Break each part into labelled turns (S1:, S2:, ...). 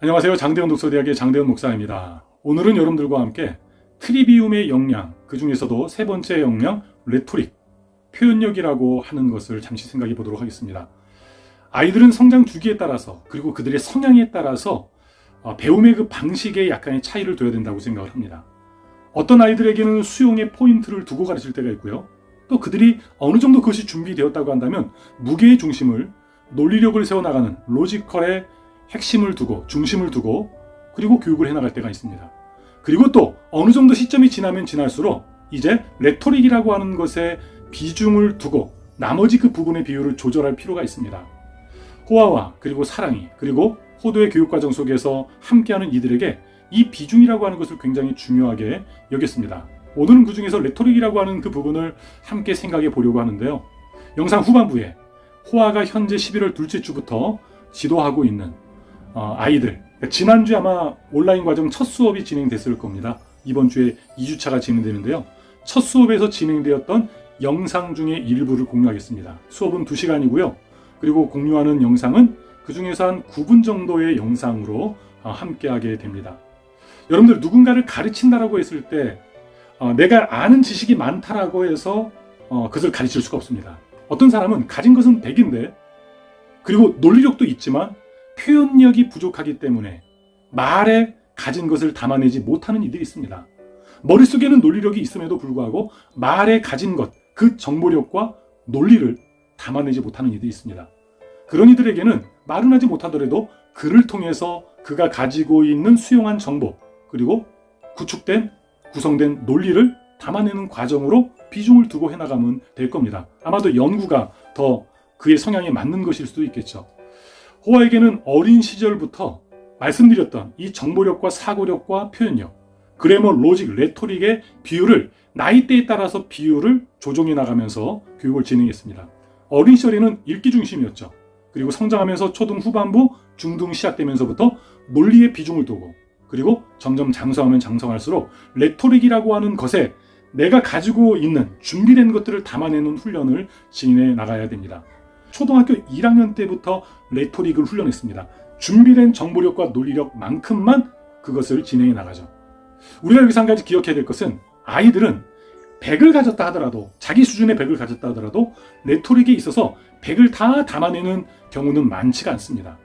S1: 안녕하세요. 장대현 독서대학의 장대현 목사입니다. 오늘은 여러분들과 함께 트리비움의 역량, 그 중에서도 세 번째 역량, 레토릭, 표현력이라고 하는 것을 잠시 생각해 보도록 하겠습니다. 아이들은 성장 주기에 따라서, 그리고 그들의 성향에 따라서 어, 배움의 그 방식에 약간의 차이를 둬야 된다고 생각을 합니다. 어떤 아이들에게는 수용의 포인트를 두고 가르칠 때가 있고요. 또 그들이 어느 정도 그것이 준비되었다고 한다면 무게의 중심을 논리력을 세워나가는 로지컬의 핵심을 두고 중심을 두고 그리고 교육을 해나갈 때가 있습니다. 그리고 또 어느 정도 시점이 지나면 지날수록 이제 레토릭이라고 하는 것에 비중을 두고 나머지 그 부분의 비율을 조절할 필요가 있습니다. 호화와 그리고 사랑이 그리고 호도의 교육 과정 속에서 함께하는 이들에게 이 비중이라고 하는 것을 굉장히 중요하게 여겼습니다. 오늘은 그 중에서 레토릭이라고 하는 그 부분을 함께 생각해 보려고 하는데요. 영상 후반부에 호화가 현재 11월 둘째 주부터 지도하고 있는 어, 아이들 그러니까 지난주에 아마 온라인 과정 첫 수업이 진행됐을 겁니다. 이번 주에 2주차가 진행되는데요. 첫 수업에서 진행되었던 영상 중에 일부를 공유하겠습니다. 수업은 2시간이고요. 그리고 공유하는 영상은 그 중에서 한 9분 정도의 영상으로 어, 함께하게 됩니다. 여러분들 누군가를 가르친다라고 했을 때 어, 내가 아는 지식이 많다라고 해서 어, 그것을 가르칠 수가 없습니다. 어떤 사람은 가진 것은 100인데 그리고 논리력도 있지만 표현력이 부족하기 때문에 말에 가진 것을 담아내지 못하는 이들이 있습니다. 머릿속에는 논리력이 있음에도 불구하고 말에 가진 것, 그 정보력과 논리를 담아내지 못하는 이들이 있습니다. 그런 이들에게는 말은 하지 못하더라도 글을 통해서 그가 가지고 있는 수용한 정보, 그리고 구축된, 구성된 논리를 담아내는 과정으로 비중을 두고 해나가면 될 겁니다. 아마도 연구가 더 그의 성향에 맞는 것일 수도 있겠죠. 호와에게는 어린 시절부터 말씀드렸던 이 정보력과 사고력과 표현력, 그래머, 로직, 레토릭의 비율을 나이대에 따라서 비율을 조정해 나가면서 교육을 진행했습니다. 어린 시절에는 읽기 중심이었죠. 그리고 성장하면서 초등 후반부, 중등 시작되면서부터 논리의 비중을 두고 그리고 점점 장성하면 장성할수록 레토릭이라고 하는 것에 내가 가지고 있는 준비된 것들을 담아내는 훈련을 진행해 나가야 됩니다. 초등학교 1학년 때부터 레토릭을 훈련했습니다. 준비된 정보력과 논리력만큼만 그것을 진행해 나가죠. 우리가 여기서 한 가지 기억해야 될 것은 아이들은 100을 가졌다 하더라도 자기 수준의 100을 가졌다 하더라도 레토릭에 있어서 100을 다 담아내는 경우는 많지가 않습니다.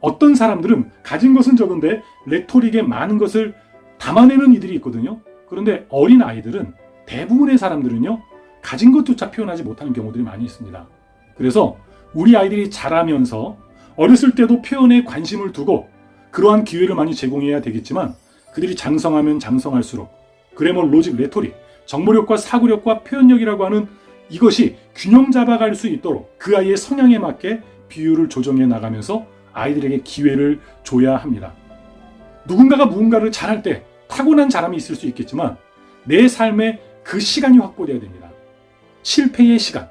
S1: 어떤 사람들은 가진 것은 적은데 레토릭에 많은 것을 담아내는 이들이 있거든요. 그런데 어린 아이들은 대부분의 사람들은요, 가진 것조차 표현하지 못하는 경우들이 많이 있습니다. 그래서 우리 아이들이 자라면서 어렸을 때도 표현에 관심을 두고 그러한 기회를 많이 제공해야 되겠지만 그들이 장성하면 장성할수록 그래머 로직 레토릭, 정보력과 사고력과 표현력이라고 하는 이것이 균형 잡아갈 수 있도록 그 아이의 성향에 맞게 비율을 조정해 나가면서 아이들에게 기회를 줘야 합니다. 누군가가 무언가를 잘할 때 타고난 잘함이 있을 수 있겠지만 내 삶에 그 시간이 확보되어야 됩니다. 실패의 시간,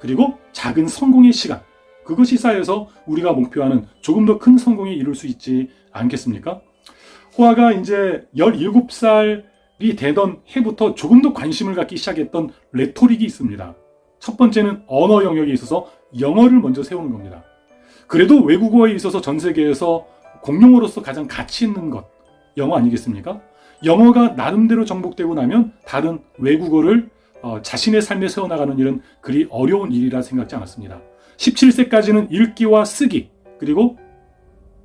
S1: 그리고 작은 성공의 시간. 그것이 쌓여서 우리가 목표하는 조금 더 큰 성공에 이룰 수 있지 않겠습니까? 호아가 이제 17살이 되던 해부터 조금 더 관심을 갖기 시작했던 레토릭이 있습니다. 첫 번째는 언어 영역에 있어서 영어를 먼저 세우는 겁니다. 그래도 외국어에 있어서 전 세계에서 공용어로서 가장 가치 있는 것, 영어 아니겠습니까? 영어가 나름대로 정복되고 나면 다른 외국어를 어, 자신의 삶에 세워나가는 일은 그리 어려운 일이라 생각지 않았습니다. 17세까지는 읽기와 쓰기, 그리고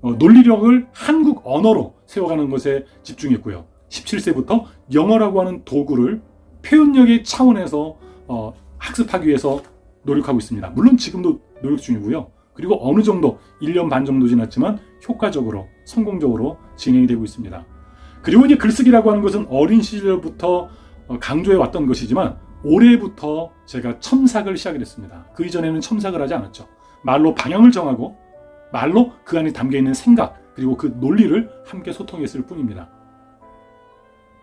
S1: 어, 논리력을 한국 언어로 세워가는 것에 집중했고요. 17세부터 영어라고 하는 도구를 표현력의 차원에서 어, 학습하기 위해서 노력하고 있습니다. 물론 지금도 노력 중이고요. 그리고 어느 정도 1년 반 정도 지났지만 효과적으로 성공적으로 진행이 되고 있습니다. 그리고 이제 글쓰기라고 하는 것은 어린 시절부터 어, 강조해 왔던 것이지만 올해부터 제가 첨삭을 시작을 습니다 그 이전에는 첨삭을 하지 않았죠. 말로 방향을 정하고 말로 그 안에 담겨 있는 생각 그리고 그 논리를 함께 소통했을 뿐입니다.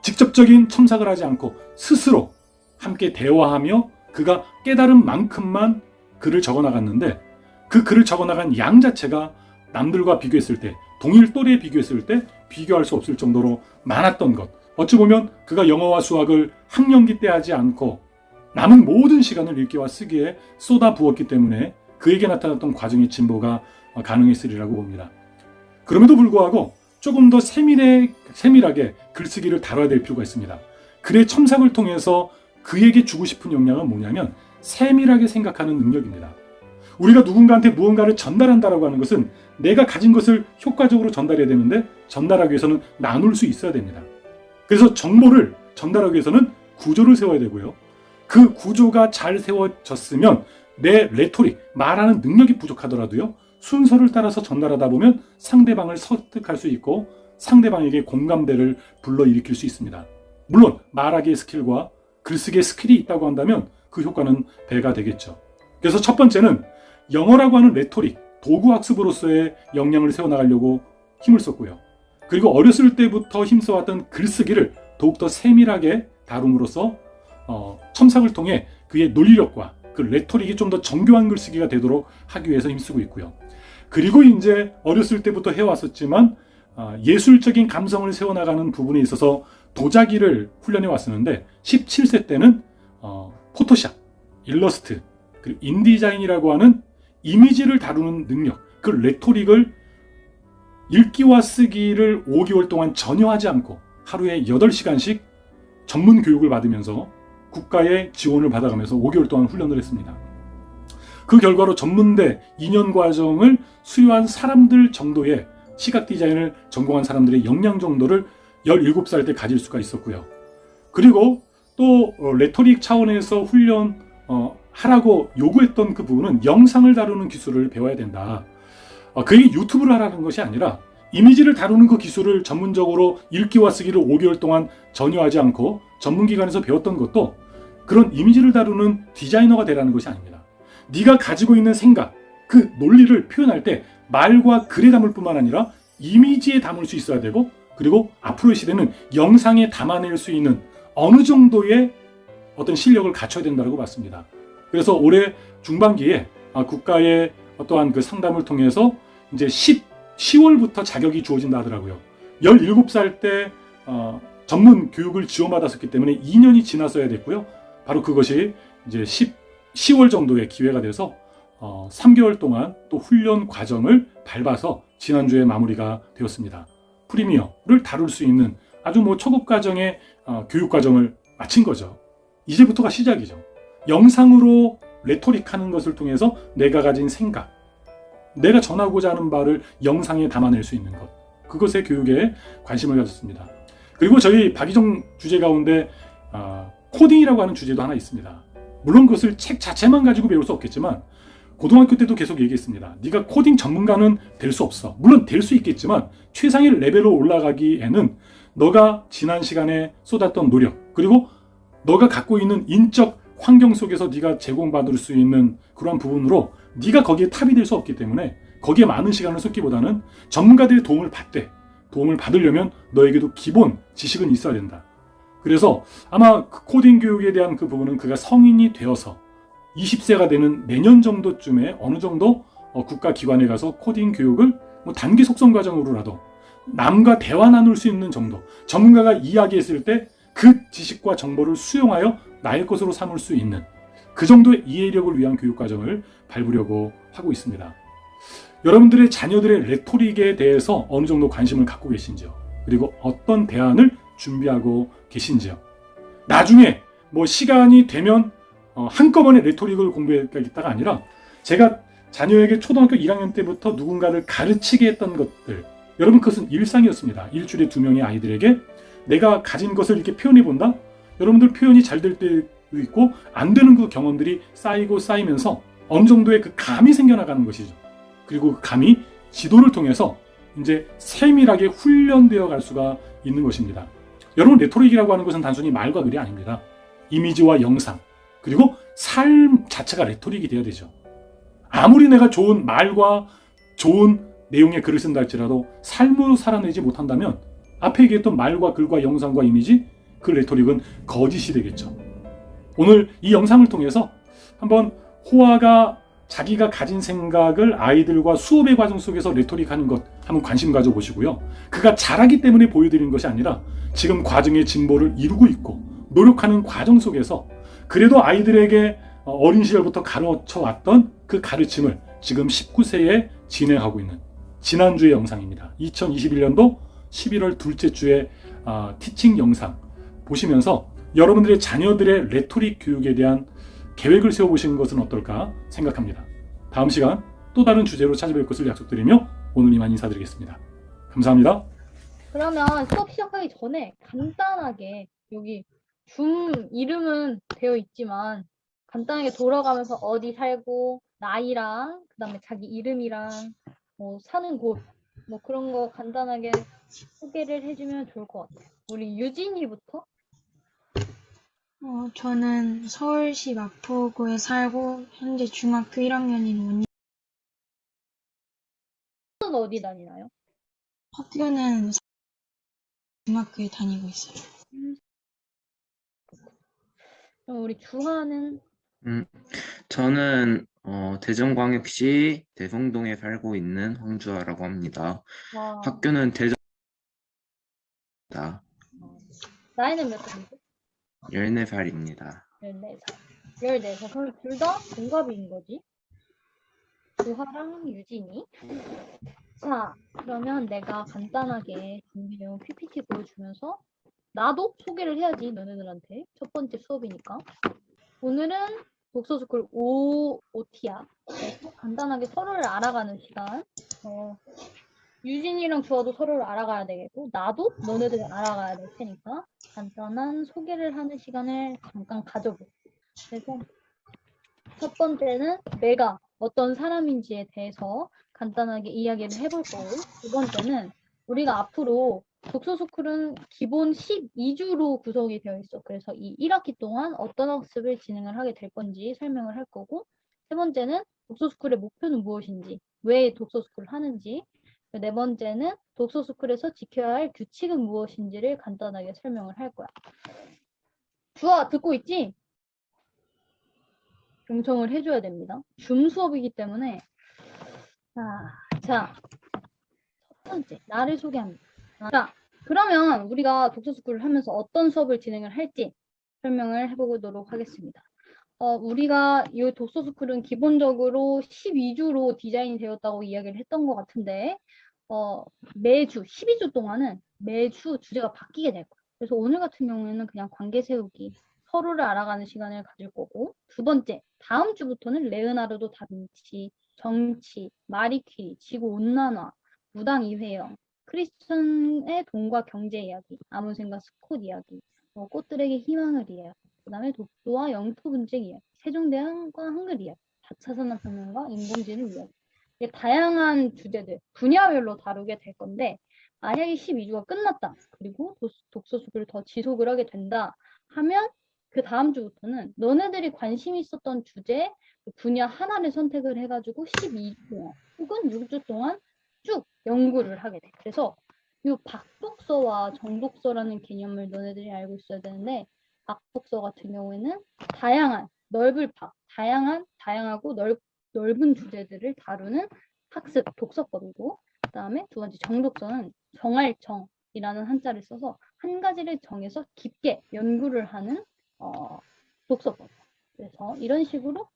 S1: 직접적인 첨삭을 하지 않고 스스로 함께 대화하며 그가 깨달은 만큼만 글을 적어 나갔는데 그 글을 적어 나간 양 자체가 남들과 비교했을 때 동일 또래에 비교했을 때 비교할 수 없을 정도로 많았던 것. 어찌 보면 그가 영어와 수학을 학년기 때 하지 않고 남은 모든 시간을 읽기와 쓰기에 쏟아 부었기 때문에 그에게 나타났던 과정의 진보가 가능했으리라고 봅니다. 그럼에도 불구하고 조금 더 세밀해, 세밀하게 글쓰기를 다뤄야 될 필요가 있습니다. 글의 첨삭을 통해서 그에게 주고 싶은 역량은 뭐냐면 세밀하게 생각하는 능력입니다. 우리가 누군가한테 무언가를 전달한다라고 하는 것은 내가 가진 것을 효과적으로 전달해야 되는데 전달하기 위해서는 나눌 수 있어야 됩니다. 그래서 정보를 전달하기 위해서는 구조를 세워야 되고요. 그 구조가 잘 세워졌으면 내 레토릭, 말하는 능력이 부족하더라도요. 순서를 따라서 전달하다 보면 상대방을 설득할 수 있고 상대방에게 공감대를 불러일으킬 수 있습니다. 물론 말하기의 스킬과 글쓰기의 스킬이 있다고 한다면 그 효과는 배가 되겠죠. 그래서 첫 번째는 영어라고 하는 레토릭, 도구 학습으로서의 역량을 세워나가려고 힘을 썼고요. 그리고 어렸을 때부터 힘써왔던 글쓰기를 더욱더 세밀하게 다룸으로써 어, 첨삭을 통해 그의 논리력과 그 레토릭이 좀 더 정교한 글쓰기가 되도록 하기 위해서 힘쓰고 있고요. 그리고 이제 어렸을 때부터 해왔었지만 아, 예술적인 감성을 세워나가는 부분에 있어서 도자기를 훈련해 왔었는데 17세 때는 어, 포토샵, 일러스트, 그리고 인디자인이라고 하는 이미지를 다루는 능력, 그 레토릭을 읽기와 쓰기를 5개월 동안 전혀 하지 않고 하루에 8시간씩 전문 교육을 받으면서 국가의 지원을 받아가면서 5개월 동안 훈련을 했습니다. 그 결과로 전문대 2년 과정을 수료한 사람들 정도의 시각 디자인을 전공한 사람들의 역량 정도를 17살 때 가질 수가 있었고요. 그리고 또 어, 레토릭 차원에서 훈련 어, 하라고 요구했던 그 부분은 영상을 다루는 기술을 배워야 된다. 어, 그게 유튜브를 하라는 것이 아니라 이미지를 다루는 그 기술을 전문적으로 읽기와 쓰기를 5개월 동안 전혀 하지 않고 전문기관에서 배웠던 것도 그런 이미지를 다루는 디자이너가 되라는 것이 아닙니다. 네가 가지고 있는 생각, 그 논리를 표현할 때 말과 글에 담을 뿐만 아니라 이미지에 담을 수 있어야 되고 그리고 앞으로의 시대는 영상에 담아낼 수 있는 어느 정도의 어떤 실력을 갖춰야 된다고 봤습니다. 그래서 올해 중반기에 아, 국가의 어떠한 그 상담을 통해서 이제 10, 10월부터 자격이 주어진다 하더라고요. 17살 때 어, 전문 교육을 지원받았었기 때문에 2년이 지났어야 됐고요. 바로 그것이 이제 10, 10월 정도의 기회가 돼서 어, 3개월 동안 또 훈련 과정을 밟아서 지난주에 마무리가 되었습니다. 프리미어를 다룰 수 있는 아주 뭐 초급 과정의 어, 교육 과정을 마친 거죠. 이제부터가 시작이죠. 영상으로 레토릭 하는 것을 통해서 내가 가진 생각, 내가 전하고자 하는 바를 영상에 담아낼 수 있는 것. 그것에 교육에 관심을 가졌습니다. 그리고 저희 박희정 주제 가운데 아, 코딩이라고 하는 주제도 하나 있습니다. 물론 그것을 책 자체만 가지고 배울 수 없겠지만 고등학교 때도 계속 얘기했습니다. 네가 코딩 전문가는 될 수 없어. 물론 될 수 있겠지만 최상의 레벨로 올라가기에는 너가 지난 시간에 쏟았던 노력 그리고 너가 갖고 있는 인적 환경 속에서 네가 제공받을 수 있는 그러한 부분으로 네가 거기에 탑이 될 수 없기 때문에 거기에 많은 시간을 쏟기보다는 전문가들의 도움을 받되 도움을 받으려면 너에게도 기본 지식은 있어야 된다. 그래서 아마 그 코딩 교육에 대한 그 부분은 그가 성인이 되어서 20세가 되는 내년 정도쯤에 어느 정도 어, 국가 기관에 가서 코딩 교육을 뭐 단기 속성 과정으로라도 남과 대화 나눌 수 있는 정도 전문가가 이야기했을 때 그 지식과 정보를 수용하여 나의 것으로 삼을 수 있는 그 정도의 이해력을 위한 교육 과정을 밟으려고 하고 있습니다. 여러분들의 자녀들의 레토릭에 대해서 어느 정도 관심을 갖고 계신지요? 그리고 어떤 대안을 준비하고 계신지요? 나중에 뭐 시간이 되면 어, 한꺼번에 레토릭을 공부했다가 아니라 제가 자녀에게 초등학교 1학년 때부터 누군가를 가르치게 했던 것들 여러분 그것은 일상이었습니다. 일주일에 두 명의 아이들에게 내가 가진 것을 이렇게 표현해 본다. 여러분들 표현이 잘 될 때도 있고 안 되는 그 경험들이 쌓이고 쌓이면서 어느 정도의 그 감이 생겨나가는 것이죠. 그리고 그 감이 지도를 통해서 이제 세밀하게 훈련되어 갈 수가 있는 것입니다. 여러분 레토릭이라고 하는 것은 단순히 말과 글이 아닙니다. 이미지와 영상 그리고 삶 자체가 레토릭이 되어야 되죠. 아무리 내가 좋은 말과 좋은 내용의 글을 쓴다 할지라도 삶으로 살아내지 못한다면 앞에 얘기했던 말과 글과 영상과 이미지 그 레토릭은 거짓이 되겠죠. 오늘 이 영상을 통해서 한번 호아가 자기가 가진 생각을 아이들과 수업의 과정 속에서 레토릭하는 것 한번 관심 가져보시고요. 그가 잘하기 때문에 보여드리는 것이 아니라 지금 과정의 진보를 이루고 있고 노력하는 과정 속에서 그래도 아이들에게 어린 시절부터 가르쳐 왔던 그 가르침을 지금 19세에 진행하고 있는 지난주의 영상입니다. 2021년도 11월 둘째 주의 아, 티칭 영상 보시면서 여러분들의 자녀들의 레토릭 교육에 대한 계획을 세워보시는 것은 어떨까 생각합니다. 다음 시간 또 다른 주제로 찾아뵐 것을 약속드리며 오늘 이만 인사드리겠습니다. 감사합니다.
S2: 그러면 수업 시작하기 전에 간단하게 여기 줌 이름은 되어 있지만 간단하게 돌아가면서 어디 살고 나이랑 그다음에 자기 이름이랑 뭐 사는 곳 뭐 그런 거 간단하게 소개를 해주면 좋을 것 같아요. 우리 유진이부터
S3: 어, 저는 서울시 마포구에 살고 현재 중학교 1학년인 원희
S2: 학교는 어디 다니나요?
S3: 학교는 중학교에 다니고 있어요.
S2: 그럼 우리 주하는
S4: 음, 저는 어, 대전광역시 대성동에 살고 있는 황주아라고 합니다.
S2: 와,
S4: 학교는 대전
S2: 나이는 몇 살이죠?
S4: 14살입니다.
S2: 14살. 14살. 그럼 둘 다 동갑인 거지? 주하랑 유진이. 자, 그러면 내가 간단하게 준비해온 PPT 보여주면서 나도 소개를 해야지, 너네들한테. 첫 번째 수업이니까. 오늘은 독서스쿨 5, OT야. 그래서 간단하게 서로를 알아가는 시간. 어, 유진이랑 주아도 서로를 알아가야 되겠고, 나도 너네들을 알아가야 될 테니까 간단한 소개를 하는 시간을 잠깐 가져볼게. 그래서 첫 번째는 내가 어떤 사람인지에 대해서 간단하게 이야기를 해볼 거고, 두 번째는 우리가 앞으로 독서스쿨은 기본 12주로 구성이 되어 있어. 그래서 이 1학기 동안 어떤 학습을 진행을 하게 될 건지 설명을 할 거고, 세 번째는 독서스쿨의 목표는 무엇인지, 왜 독서스쿨을 하는지, 네 번째는 독서스쿨에서 지켜야 할 규칙은 무엇인지를 간단하게 설명을 할 거야. 주아, 듣고 있지? 경청을 해줘야 됩니다. 줌 수업이기 때문에. 자, 자, 첫 번째, 나를 소개합니다. 자, 그러면 우리가 독서스쿨을 하면서 어떤 수업을 진행을 할지 설명을 해보도록 하겠습니다. 어, 우리가 이 독서스쿨은 기본적으로 12주로 디자인이 되었다고 이야기를 했던 것 같은데, 어, 매주, 12주 동안은 매주 주제가 바뀌게 될 거예요. 그래서 오늘 같은 경우에는 그냥 관계 세우기, 서로를 알아가는 시간을 가질 거고, 두 번째, 다음 주부터는 레오나르도 다빈치, 정치, 마리퀴리, 지구 온난화, 무당 이회영, 크리스천의 돈과 경제 이야기, 아무 생각 스콧 이야기, 뭐 꽃들에게 희망을 이야기, 그 다음에 독도와 영토 분쟁 이야기, 세종대왕과 한글 이야기, 4차 산업혁명과 인공지능 이야기. 이게 다양한 주제들, 분야별로 다루게 될 건데, 만약에 12주가 끝났다. 그리고 독- 독서 수업을 더 지속을 하게 된다 하면 그 다음 주부터는 너네들이 관심 있었던 주제 그 분야 하나를 선택을 해가지고 12주 동안 혹은 6주 동안 쭉 연구를 하게 돼. 그래서 이 박독서와 정독서라는 개념을 너네들이 알고 있어야 되는데 박독서 같은 경우에는 다양한 넓을 박, 다양한 다양하고 넓, 넓은 주제들을 다루는 학습 독서법이고 그다음에 두 번째 정독서는 정할 정이라는 한자를 써서 한 가지를 정해서 깊게 연구를 하는 어, 독서법. 그래서 이런 식으로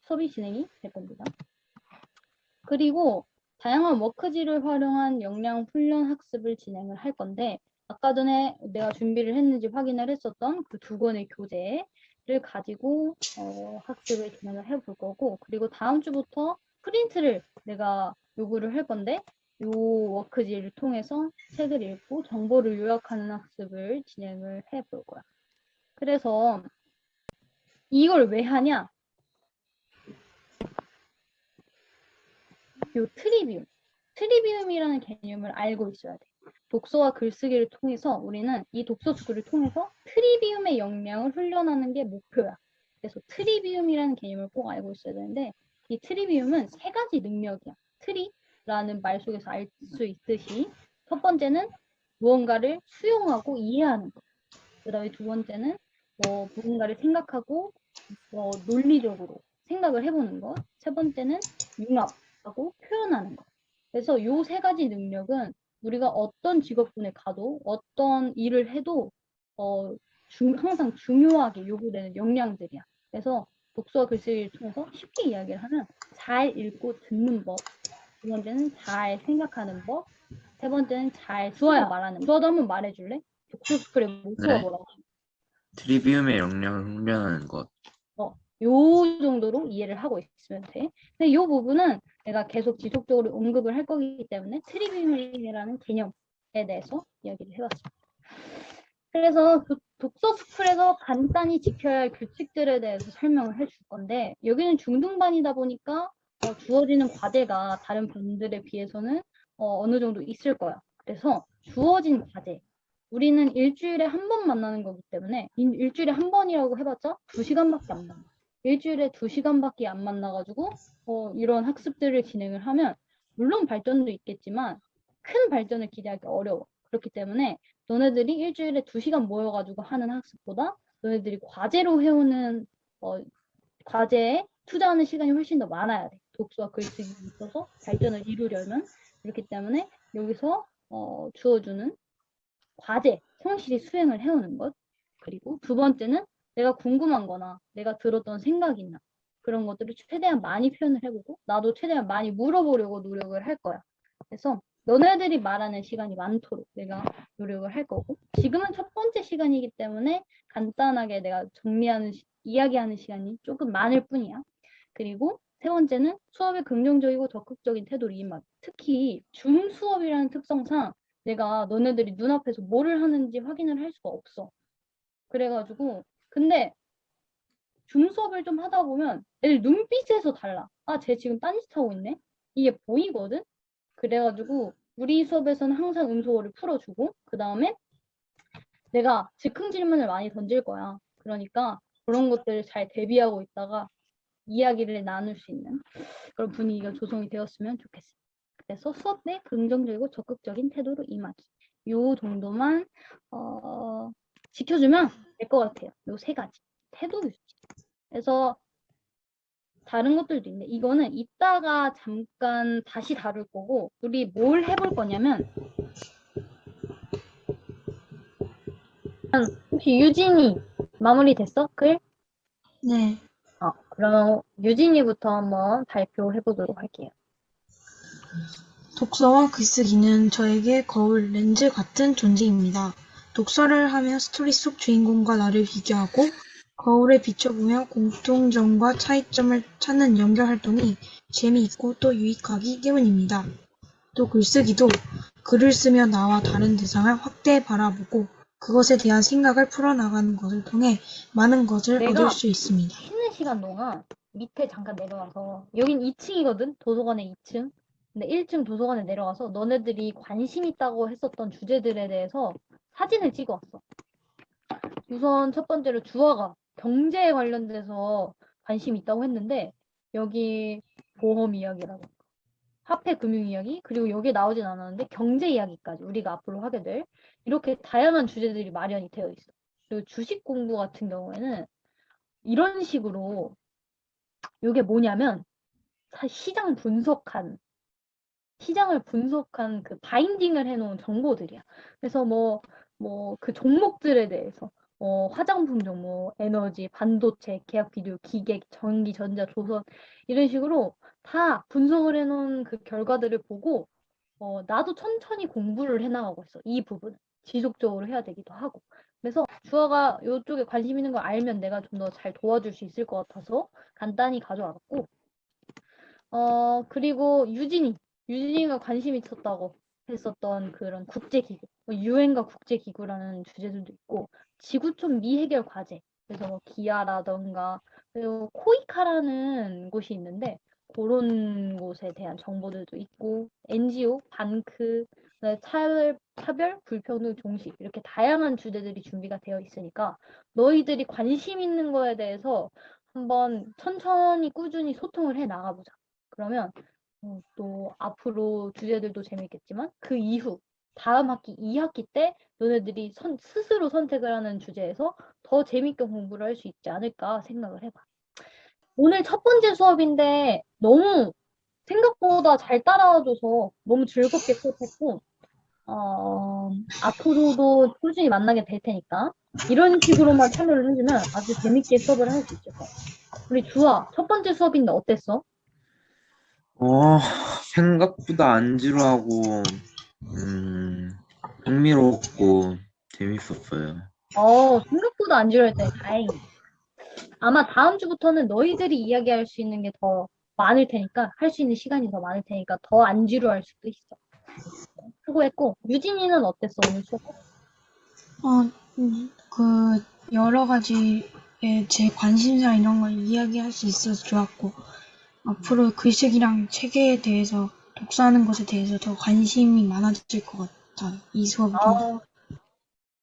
S2: 수업이 진행이 될 겁니다. 그리고 다양한 워크지를 활용한 역량 훈련 학습을 진행을 할 건데 아까 전에 내가 준비를 했는지 확인을 했었던 그 두 권의 교재를 가지고 어, 학습을 진행을 해볼 거고 그리고 다음 주부터 프린트를 내가 요구를 할 건데 요 워크지를 통해서 책을 읽고 정보를 요약하는 학습을 진행을 해볼 거야. 그래서 이걸 왜 하냐? 요 트리비움. 트리비움이라는 개념을 알고 있어야 돼. 독서와 글쓰기를 통해서 우리는 이 독서 스쿨을 통해서 트리비움의 역량을 훈련하는 게 목표야. 그래서 트리비움이라는 개념을 꼭 알고 있어야 되는데 이 트리비움은 세 가지 능력이야. 트리라는 말 속에서 알 수 있듯이 첫 번째는 무언가를 수용하고 이해하는 것. 그다음에 두 번째는 뭐 무언가를 생각하고 뭐 논리적으로 생각을 해보는 것. 세 번째는 융합하고 표현하는 것. 그래서 요 세 가지 능력은 우리가 어떤 직업군에 가도 어떤 일을 해도 어, 중- 항상 중요하게 요구되는 역량들이야. 그래서 독서와 글쓰기를 통해서 쉽게 이야기를 하면 잘 읽고 듣는 법, 두 번째는 잘 생각하는 법, 세 번째는 잘 수어야 말하는 법. 수어도 한번 말해줄래? 독서스쿨에 못
S4: 네.
S2: 수어보라고.
S4: 트리비움의 역량을 훈련하는 것.
S2: 요 정도로 이해를 하고 있으면 돼. 근데 요 부분은 내가 계속 지속적으로 언급을 할 거기 때문에 트리비움이라는 개념에 대해서 이야기를 해봤습니다. 그래서 그 독서 스쿨에서 간단히 지켜야 할 규칙들에 대해서 설명을 해줄 건데 여기는 중등반이다 보니까 어, 주어지는 과제가 다른 반들에 비해서는 어, 어느 정도 있을 거야. 그래서 주어진 과제 우리는 일주일에 한 번 만나는 거기 때문에 일- 일주일에 한 번이라고 해봤자 두 시간밖에 안 만나. 일주일에 두 시간밖에 안 만나가지고 어, 이런 학습들을 진행을 하면 물론 발전도 있겠지만 큰 발전을 기대하기 어려워. 그렇기 때문에 너네들이 일주일에 두 시간 모여가지고 하는 학습보다 너네들이 과제로 해오는 어, 과제에 투자하는 시간이 훨씬 더 많아야 돼. 독서와 글쓰기에 있어서 발전을 이루려면 그렇기 때문에 여기서 어, 주어주는 과제, 성실히 수행을 해오는 것. 그리고 두 번째는 내가 궁금한 거나 내가 들었던 생각이나 그런 것들을 최대한 많이 표현을 해보고 나도 최대한 많이 물어보려고 노력을 할 거야. 그래서 너네들이 말하는 시간이 많도록 내가 노력을 할 거고 지금은 첫 번째 시간이기 때문에 간단하게 내가 정리하는 시- 이야기하는 시간이 조금 많을 뿐이야. 그리고 세 번째는 수업에 긍정적이고 적극적인 태도를 임하기. 특히 줌 수업이라는 특성상 내가 너네들이 눈앞에서 뭐를 하는지 확인을 할 수가 없어. 그래가지고 근데 줌 수업을 좀 하다 보면 애들 눈빛에서 달라. 아, 쟤 지금 딴짓 하고 있네. 이게 보이거든. 그래가지고 우리 수업에서는 항상 음소거를 풀어주고 그 다음에 내가 즉흥 질문을 많이 던질 거야. 그러니까 그런 것들을 잘 대비하고 있다가 이야기를 나눌 수 있는 그런 분위기가 조성이 되었으면 좋겠어. 그래서 수업 때 긍정적이고 적극적인 태도로 임하기. 요 정도만 어, 지켜주면 될 것 같아요. 요 세 가지. 태도 유지. 그래서 다른 것들도 있는데 이거는 이따가 잠깐 다시 다룰 거고 우리 뭘 해볼 거냐면 혹시 유진이 마무리 됐어? 글?
S3: 네.
S2: 어, 그럼 유진이부터 한번 발표해 보도록 할게요.
S3: 독서와 글쓰기는 저에게 거울, 렌즈 같은 존재입니다. 독서를 하며 스토리 속 주인공과 나를 비교하고 거울에 비춰보며 공통점과 차이점을 찾는 연결 활동이 재미있고 또 유익하기 때문입니다. 또 글쓰기도 글을 쓰며 나와 다른 대상을 확대 바라보고 그것에 대한 생각을 풀어나가는 것을 통해 많은 것을
S2: 내가
S3: 얻을 수 있습니다.
S2: 쉬는 시간 동안 밑에 잠깐 내려와서 여긴 2층이거든? 도서관의 2층. 근데 1층 도서관에 내려가서 너네들이 관심 있다고 했었던 주제들에 대해서 사진을 찍어왔어. 우선 첫 번째로 주아가 경제에 관련돼서 관심 있다고 했는데 여기 보험 이야기라고 화폐 금융 이야기 그리고 여기에 나오진 않았는데 경제 이야기까지 우리가 앞으로 하게 될 이렇게 다양한 주제들이 마련이 되어 있어. 그리고 주식 공부 같은 경우에는 이런 식으로 이게 뭐냐면 사- 시장 분석한 시장을 분석한 그 바인딩을 해놓은 정보들이야. 그래서 뭐 뭐 그 종목들에 대해서 어, 화장품 종목, 에너지, 반도체, 계약 비디오, 기계, 전기, 전자, 조선 이런 식으로 다 분석을 해놓은 그 결과들을 보고 어, 나도 천천히 공부를 해나가고 있어. 이 부분 지속적으로 해야 되기도 하고. 그래서 주아가 이쪽에 관심 있는 걸 알면 내가 좀 더 잘 도와줄 수 있을 것 같아서 간단히 가져와봤고, 어, 그리고 유진이, 유진이가 관심 있었다고 했었던 그런 국제기구, 뭐 유엔과 국제기구라는 주제들도 있고, 지구촌 미해결 과제, 그래서 뭐 기아라던가, 그리고 코이카라는 곳이 있는데, 그런 곳에 대한 정보들도 있고, NGO, 반크, 차별, 차별, 불평등, 종식 이렇게 다양한 주제들이 준비가 되어 있으니까 너희들이 관심 있는 거에 대해서 한번 천천히 꾸준히 소통을 해 나가보자. 그러면 어, 또 앞으로 주제들도 재밌겠지만 그 이후 다음 학기 2학기 때 너네들이 선, 스스로 선택을 하는 주제에서 더 재밌게 공부를 할 수 있지 않을까 생각을 해봐. 오늘 첫 번째 수업인데 너무 생각보다 잘 따라와줘서 너무 즐겁게 수업했고 어, 앞으로도 꾸준히 만나게 될 테니까 이런 식으로만 참여를 해주면 아주 재밌게 수업을 할 수 있을 거야. 우리 주아 첫 번째 수업인데 어땠어?
S4: 어, 생각보다 안 지루하고 음 흥미롭고 재밌었어요.
S2: 어, 생각보다 안 지루했다니 다행이다. 아마 다음 주부터는 너희들이 이야기할 수 있는 게 더 많을 테니까, 할 수 있는 시간이 더 많을 테니까 더 안 지루할 수도 있어. 수고했고, 유진이는 어땠어, 오늘 수업?
S3: 어, 음, 그, 여러 가지의 제 관심사 이런 걸 이야기할 수 있어서 좋았고, 앞으로 글쓰기랑 책에 대해서, 독서하는 것에 대해서 더 관심이 많아질 것 같아요. 이 통해서.
S2: 아,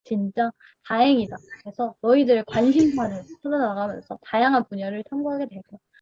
S2: 진짜 다행이다. 그래서 너희들의 관심사를 찾아나가면서 다양한 분야를 탐구하게 될 거야.